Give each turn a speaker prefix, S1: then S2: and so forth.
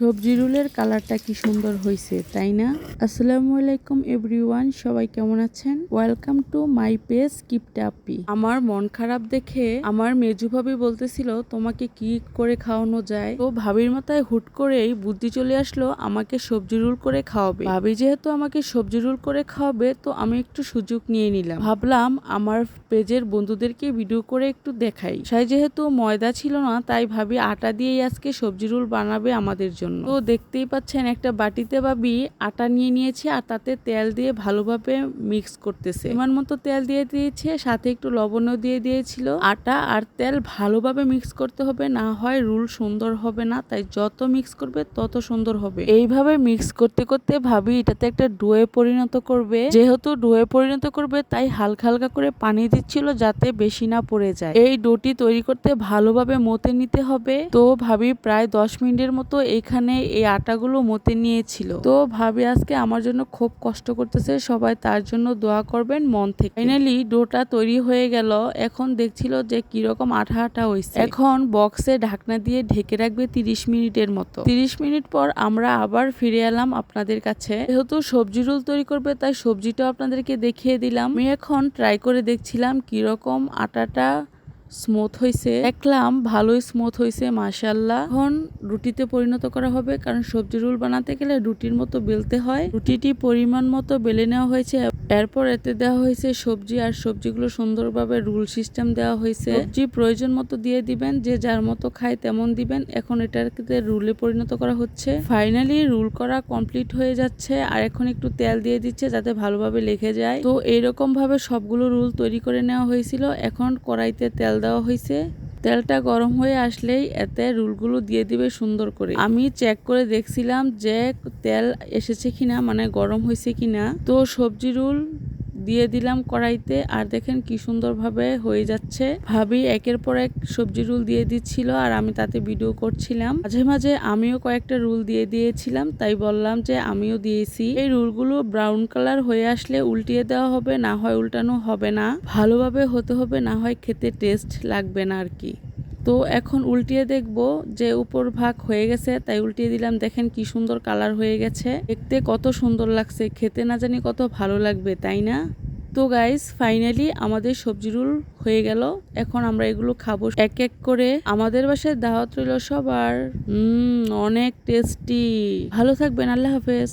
S1: সবজি রুলের কালারটা কি সুন্দর হয়েছে তাই না? আসসালামু আলাইকুম এভরিওয়ান, সবাই কেমন আছেন? ওয়েলকাম টু মাই পেজ কিপটাপি আমার মন খারাপ দেখে আমার মেজু ভাবি বলতেছিল, তোমাকে কি করে খাওয়ানো যায়? তো ভাবির মাথায় হুট করেই বুদ্ধি চলে আসলো, আমাকে সবজি রুল করে খাওয়াবে। ভাবি যেহেতু আমাকে সবজি রুল করে খাওয়াবে, তো আমি একটু সুযোগ নিয়ে নিলাম। ভাবলাম আমার পেজের বন্ধুদেরকে ভিডিও করে একটু দেখাই। সাই যেহেতু ময়দা ছিল না, তাই ভাবি আটা দিয়েই আজকে সবজি রুল বানাবে আমাদের জন্য। তো দেখতেই পাচ্ছেন একটা বাটিতে ভাবি আটা নিয়ে নিয়েছে, আর তাতে তেল দিয়ে ভালোভাবে মিক্স করতেছে। এমন মতো তেল দিয়ে দিয়েছে, সাথে একটু লবণও দিয়ে দিয়েছিল। আটা আর তেল ভালোভাবে মিক্স করতে হবে, না হয় রুল সুন্দর হবে না। তাই যত মিক্স করবে, তত সুন্দর হবে। এইভাবে মিক্স করতে করতে ভাবি এটাতে একটা ডোয়ে পরিণত করবে। যেহেতু ডোয়ে পরিণত করবে, তাই হালকা হালকা করে পানি দিচ্ছিল যাতে বেশি না পড়ে যায়। এই ডোটি তৈরি করতে ভালোভাবে মতে নিতে হবে। তো ভাবি প্রায় দশ মিনিটের মতো এখানে এই আটাগুলো মতে নিয়েছিল। তো ভাবি আজকে আমার জন্য খুব কষ্ট করতেছে, সবাই তার জন্য দোয়া করবেন মন থেকে। ফাইনালি ডোটা তৈরি হয়ে গেল। এখন দেখছিল যে কীরকম আঠা আঠা হয়েছে এখন বক্সে ঢাকনা দিয়ে ঢেকে রাখবে তিরিশ মিনিটের মতো। তিরিশ মিনিট পর আমরা আবার ফিরে এলাম আপনাদের কাছে। যেহেতু সবজি রোল তৈরি করবে, তাই সবজিটাও আপনাদেরকে দেখিয়ে দিলাম। আমি এখন ট্রাই করে দেখছিলাম কীরকম আটাটা স্মুথ হয়েছে দেখলাম ভালোই স্মুথ হয়েছে মাশাল্লাহ এখন রুটিতে পরিণত করা হবে, কারণ সবজি রোল বানাতে গেলে রুটির মতো বেলতে হয়। রুটিটি পরিমাণ মতো বেলে নেওয়া হয়েছে, এরপর এতে দেওয়া হয়েছে সবজি, আর সবজিগুলো সুন্দরভাবে রুল সিস্টেম দেওয়া হয়েছে। সবজি প্রয়োজন মতো দিয়ে দিবেন, যে যার মতো খায় তেমন দিবেন। এখন এটাকে রুলে পরিণত করা হচ্ছে। ফাইনালি রুল করা কমপ্লিট হয়ে যাচ্ছে, আর এখন একটু তেল দিয়ে দিচ্ছে যাতে ভালোভাবে লেগে যায়। তো এইরকম ভাবে সবগুলো রুল তৈরি করে নেওয়া হয়েছিল, এখন কড়াইতে তেল দেওয়া হয়েছে। তেলটা গরম হয়ে আসলেই এতে রুলগুলো দিয়ে দিবে সুন্দর করে। আমি চেক করে দেখছিলাম যে তেল এসেছে কিনা মানে গরম হয়েছে কিনা। তো সবজি রুল দিয়ে দিলাম কড়াইতে। আর দেখেন কি সুন্দরভাবে হয়ে যাচ্ছে। ভাবি একের পর এক সবজি রুল দিয়ে দিচ্ছিল আর আমি তাতে ভিডিও করছিলাম। মাঝে মাঝে আমিও কয়েকটা রুল দিয়ে দিয়েছিলাম, তাই বললাম যে আমিও দিয়েছি। এই রুলগুলো ব্রাউন কালার হয়ে আসলে উল্টিয়ে দেওয়া হবে, না হয় উল্টানো হবে না। ভালোভাবে হতে হবে, না হয় খেতে টেস্ট লাগবে না আর কি। তো এখন উল্টিয়ে দেখব যে উপর ভাগ হয়ে গেছে, তাই উল্টিয়ে দিলাম। দেখেন কি সুন্দর কালার হয়ে গেছে। দেখতে কত সুন্দর লাগছে, খেতে না জানি কত ভালো লাগবে, তাই না? তো গাইস ফাইনালি আমাদের সবজি রুল হয়ে গেল। এখন আমরা এগুলো খাব। এক এক করে আমাদের বাসায় দাওয়াত রইল সবার। অনেক টেস্টি ভালো থাকবেন, আল্লাহ হাফেজ।